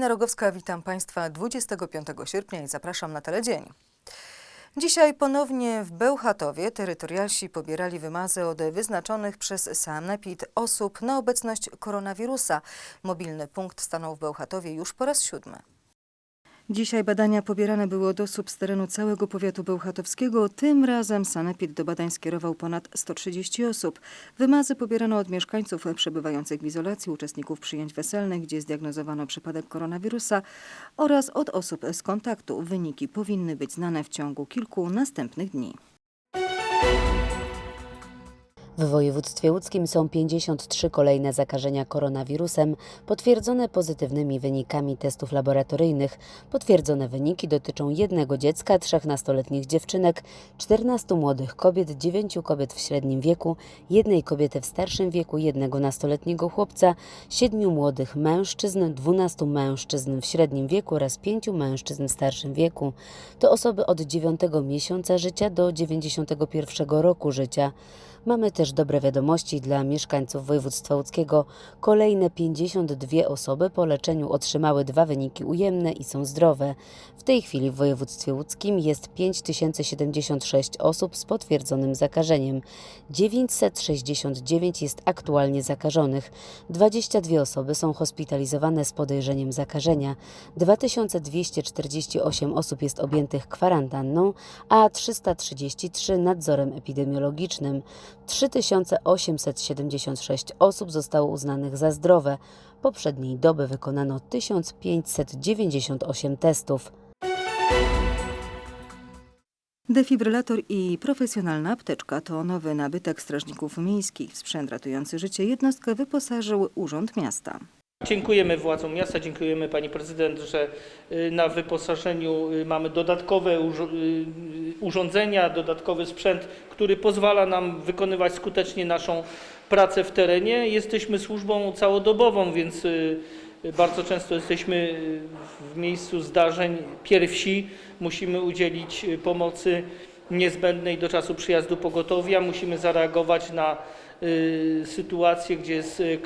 Kryspina Rogowska, witam Państwa 25 sierpnia i zapraszam na Teledzień. Dzisiaj ponownie w Bełchatowie terytorialsi pobierali wymazy od wyznaczonych przez Sanepid osób na obecność koronawirusa. Mobilny punkt stanął w Bełchatowie już po raz siódmy. Dzisiaj badania pobierane były od osób z terenu całego powiatu bełchatowskiego. Tym razem Sanepid do badań skierował ponad 130 osób. Wymazy pobierano od mieszkańców przebywających w izolacji, uczestników przyjęć weselnych, gdzie zdiagnozowano przypadek koronawirusa oraz od osób z kontaktu. Wyniki powinny być znane w ciągu kilku następnych dni. W województwie łódzkim są 53 kolejne zakażenia koronawirusem, potwierdzone pozytywnymi wynikami testów laboratoryjnych. Potwierdzone wyniki dotyczą jednego dziecka, trzech nastoletnich dziewczynek, 14 młodych kobiet, 9 kobiet w średnim wieku, jednej kobiety w starszym wieku, jednego nastoletniego chłopca, 7 młodych mężczyzn, 12 mężczyzn w średnim wieku oraz 5 mężczyzn w starszym wieku. To osoby od 9 miesiąca życia do 91 roku życia. Mamy też dobre wiadomości dla mieszkańców województwa łódzkiego. Kolejne 52 osoby po leczeniu otrzymały dwa wyniki ujemne i są zdrowe. W tej chwili w województwie łódzkim jest 5076 osób z potwierdzonym zakażeniem. 969 jest aktualnie zakażonych. 22 osoby są hospitalizowane z podejrzeniem zakażenia. 2248 osób jest objętych kwarantanną, a 333 nadzorem epidemiologicznym. 3876 osób zostało uznanych za zdrowe. Poprzedniej doby wykonano 1598 testów. Defibrylator i profesjonalna apteczka to nowy nabytek strażników miejskich. Sprzęt ratujący życie jednostkę wyposażył Urząd Miasta. Dziękujemy władzom miasta, dziękujemy pani prezydent, że y, na wyposażeniu y, mamy dodatkowe y, urządzenia, dodatkowy sprzęt, który pozwala nam wykonywać skutecznie naszą pracę w terenie. Jesteśmy służbą całodobową, więc bardzo często jesteśmy w miejscu zdarzeń pierwsi. Musimy udzielić pomocy niezbędnej do czasu przyjazdu pogotowia. Musimy zareagować na y, sytuację, gdzie jest y,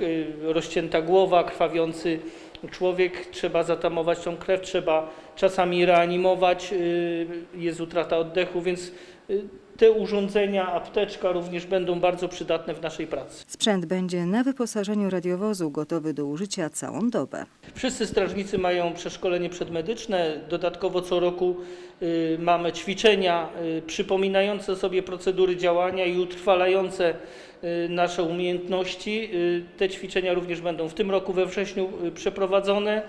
rozcięta głowa, krwawiący człowiek. Trzeba zatamować tą krew, trzeba czasami reanimować, y, jest utrata oddechu, więc te urządzenia, apteczka również będą bardzo przydatne w naszej pracy. Sprzęt będzie na wyposażeniu radiowozu gotowy do użycia całą dobę. Wszyscy strażnicy mają przeszkolenie przedmedyczne. Dodatkowo co roku mamy ćwiczenia przypominające sobie procedury działania i utrwalające nasze umiejętności. Y, te ćwiczenia również będą w tym roku we wrześniu y, przeprowadzone,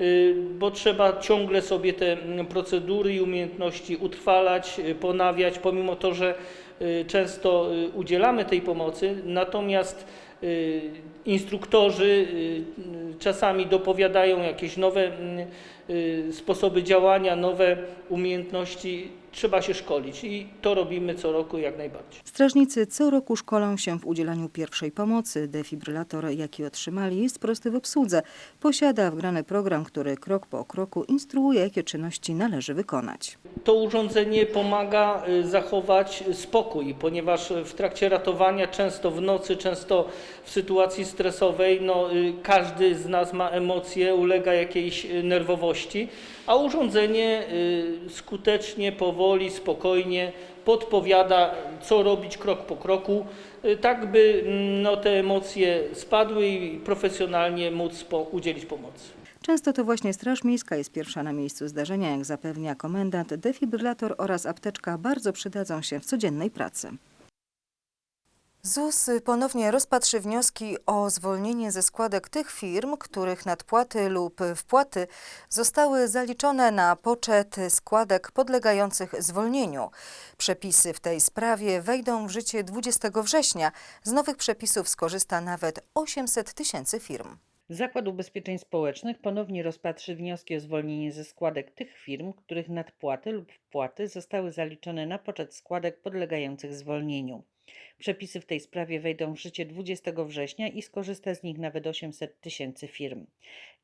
y, bo trzeba ciągle sobie te mm, procedury i umiejętności utrwalać, y, ponawiać, pomimo to, że y, często y, udzielamy tej pomocy, natomiast y, instruktorzy y, y, czasami dopowiadają jakieś nowe mm, y, sposoby działania, nowe umiejętności. Trzeba się szkolić i to robimy co roku jak najbardziej. Strażnicy co roku szkolą się w udzielaniu pierwszej pomocy. Defibrylator, jaki otrzymali, jest prosty w obsłudze. Posiada wgrany program, który krok po kroku instruuje, jakie czynności należy wykonać. To urządzenie pomaga y, zachować spokój, ponieważ w trakcie ratowania, często w nocy, często w sytuacji stresowej, no, y, każdy z nas ma emocje, ulega jakiejś y, a urządzenie y, skutecznie, powoli, spokojnie podpowiada, co robić krok po kroku, y, tak by mm, no, te emocje spadły i profesjonalnie móc po, udzielić pomocy. Często to właśnie Straż Miejska jest pierwsza na miejscu zdarzenia, jak zapewnia komendant. Defibrylator oraz apteczka bardzo przydadzą się w codziennej pracy. ZUS ponownie rozpatrzy wnioski o zwolnienie ze składek tych firm, których nadpłaty lub wpłaty zostały zaliczone na poczet składek podlegających zwolnieniu. Przepisy w tej sprawie wejdą w życie 20 września. Z nowych przepisów skorzysta nawet 800 tysięcy firm. Zakład Ubezpieczeń Społecznych ponownie rozpatrzy wnioski o zwolnienie ze składek tych firm, których nadpłaty lub wpłaty zostały zaliczone na poczet składek podlegających zwolnieniu. Przepisy w tej sprawie wejdą w życie 20 września i skorzysta z nich nawet 800 tysięcy firm.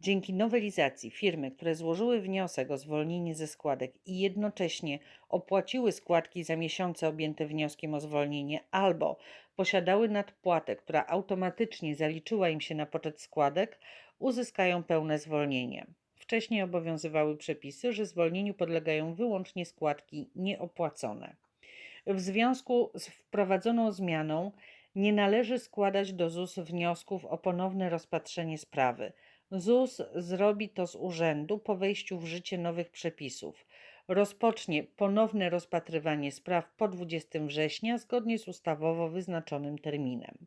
Dzięki nowelizacji firmy, które złożyły wniosek o zwolnienie ze składek i jednocześnie opłaciły składki za miesiące objęte wnioskiem o zwolnienie albo posiadały nadpłatę, która automatycznie zaliczyła im się na poczet składek, uzyskają pełne zwolnienie. Wcześniej obowiązywały przepisy, że zwolnieniu podlegają wyłącznie składki nieopłacone. W związku z wprowadzoną zmianą nie należy składać do ZUS wniosków o ponowne rozpatrzenie sprawy. ZUS zrobi to z urzędu po wejściu w życie nowych przepisów. Rozpocznie ponowne rozpatrywanie spraw po 20 września zgodnie z ustawowo wyznaczonym terminem.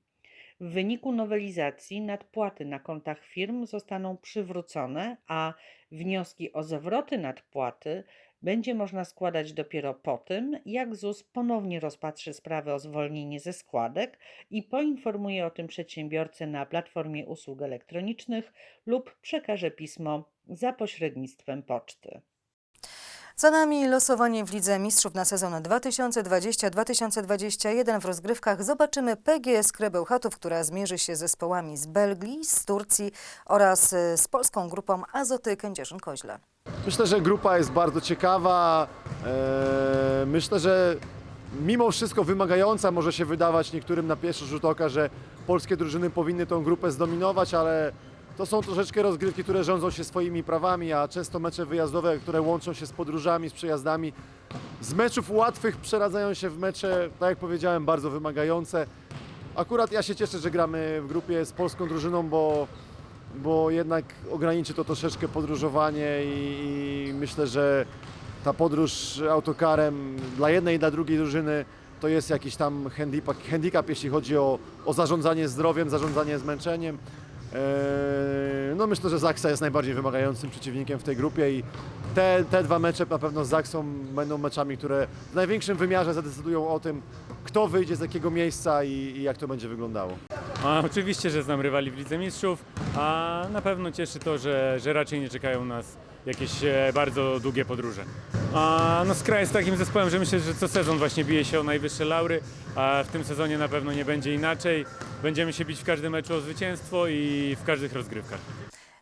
W wyniku nowelizacji nadpłaty na kontach firm zostaną przywrócone, a wnioski o zwroty nadpłaty będzie można składać dopiero po tym, jak ZUS ponownie rozpatrzy sprawę o zwolnienie ze składek i poinformuje o tym przedsiębiorcę na platformie usług elektronicznych lub przekaże pismo za pośrednictwem poczty. Za nami losowanie w Lidze Mistrzów na sezon 2020-2021. W rozgrywkach zobaczymy PGS Krebełchatów, która zmierzy się z zespołami z Belgii, z Turcji oraz z polską grupą Azoty Kędzierzyn-Koźle. Myślę, że grupa jest bardzo ciekawa. Eee, Myślę, że mimo wszystko wymagająca może się wydawać niektórym na pierwszy rzut oka, że polskie drużyny powinny tą grupę zdominować, ale to są troszeczkę rozgrywki, które rządzą się swoimi prawami, a często mecze wyjazdowe, które łączą się z podróżami, z przejazdami. Z meczów łatwych przeradzają się w mecze, tak jak powiedziałem, bardzo wymagające. Akurat ja się cieszę, że gramy w grupie z polską drużyną, bo bo jednak ograniczy to troszeczkę podróżowanie i, i myślę, że ta podróż autokarem dla jednej i dla drugiej drużyny to jest jakiś tam handicap, handicap jeśli chodzi o, o zarządzanie zdrowiem, zarządzanie zmęczeniem. Eee, No myślę, że Zaksa jest najbardziej wymagającym przeciwnikiem w tej grupie i te, te dwa mecze na pewno z Zaksą będą meczami, które w największym wymiarze zadecydują o tym, kto wyjdzie z jakiego miejsca i, i jak to będzie wyglądało. A, oczywiście, że znam rywali w Lidze Mistrzów, a na pewno cieszy to, że, że raczej nie czekają nas jakieś e, bardzo długie podróże. A, no Skra jest takim zespołem, że myślę, że co sezon właśnie bije się o najwyższe laury, a w tym sezonie na pewno nie będzie inaczej. Będziemy się bić w każdym meczu o zwycięstwo i w każdych rozgrywkach.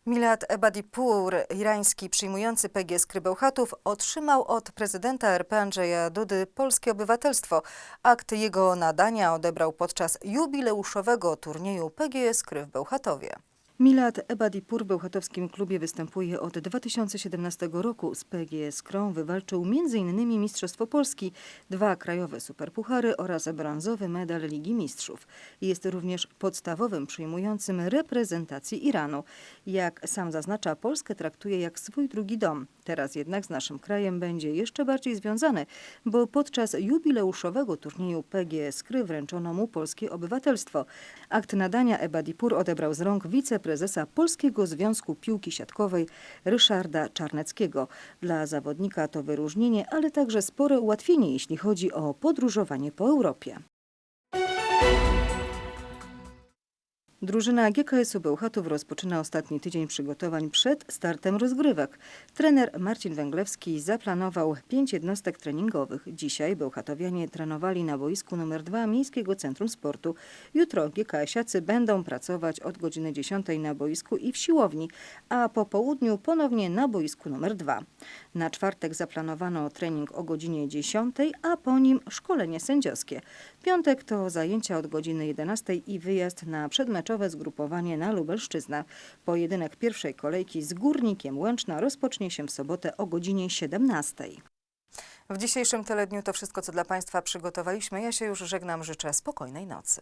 Milad Ebadipur, irański przyjmujący PGS Krybełchatów, otrzymał od prezydenta RP Andrzeja Dudy polskie obywatelstwo. Akt jego nadania odebrał podczas jubileuszowego turnieju PGS Kry w Bełchatowie. Milad Ebadipur w bełchatowskim klubie występuje od 2017 roku. Z PGS Krą wywalczył m.in. Mistrzostwo Polski, dwa krajowe superpuchary oraz brązowy medal Ligi Mistrzów. Jest również podstawowym przyjmującym reprezentacji Iranu. Jak sam zaznacza, Polskę traktuje jak swój drugi dom. Teraz jednak z naszym krajem będzie jeszcze bardziej związany, bo podczas jubileuszowego turnieju PGS Kry wręczono mu polskie obywatelstwo. Akt nadania Ebadipur odebrał z rąk wiceprezesa Polskiego Związku Piłki Siatkowej Ryszarda Czarneckiego. Dla zawodnika to wyróżnienie, ale także spore ułatwienie, jeśli chodzi o podróżowanie po Europie. Drużyna GKS-u Bełchatów rozpoczyna ostatni tydzień przygotowań przed startem rozgrywek. Trener Marcin Węglewski zaplanował pięć jednostek treningowych. Dzisiaj Bełchatowianie trenowali na boisku nr 2 Miejskiego Centrum Sportu. Jutro GKS-iacy będą pracować od godziny 10 na boisku i w siłowni, a po południu ponownie na boisku nr 2. Na czwartek zaplanowano trening o godzinie 10, a po nim szkolenie sędziowskie. Piątek to zajęcia od godziny 11 i wyjazd na przedmeczowe zgrupowanie na Lubelszczyznę. Pojedynek pierwszej kolejki z Górnikiem Łęczna rozpocznie się w sobotę o godzinie 17. W dzisiejszym teledniu to wszystko, co dla Państwa przygotowaliśmy. Ja się już żegnam, życzę spokojnej nocy.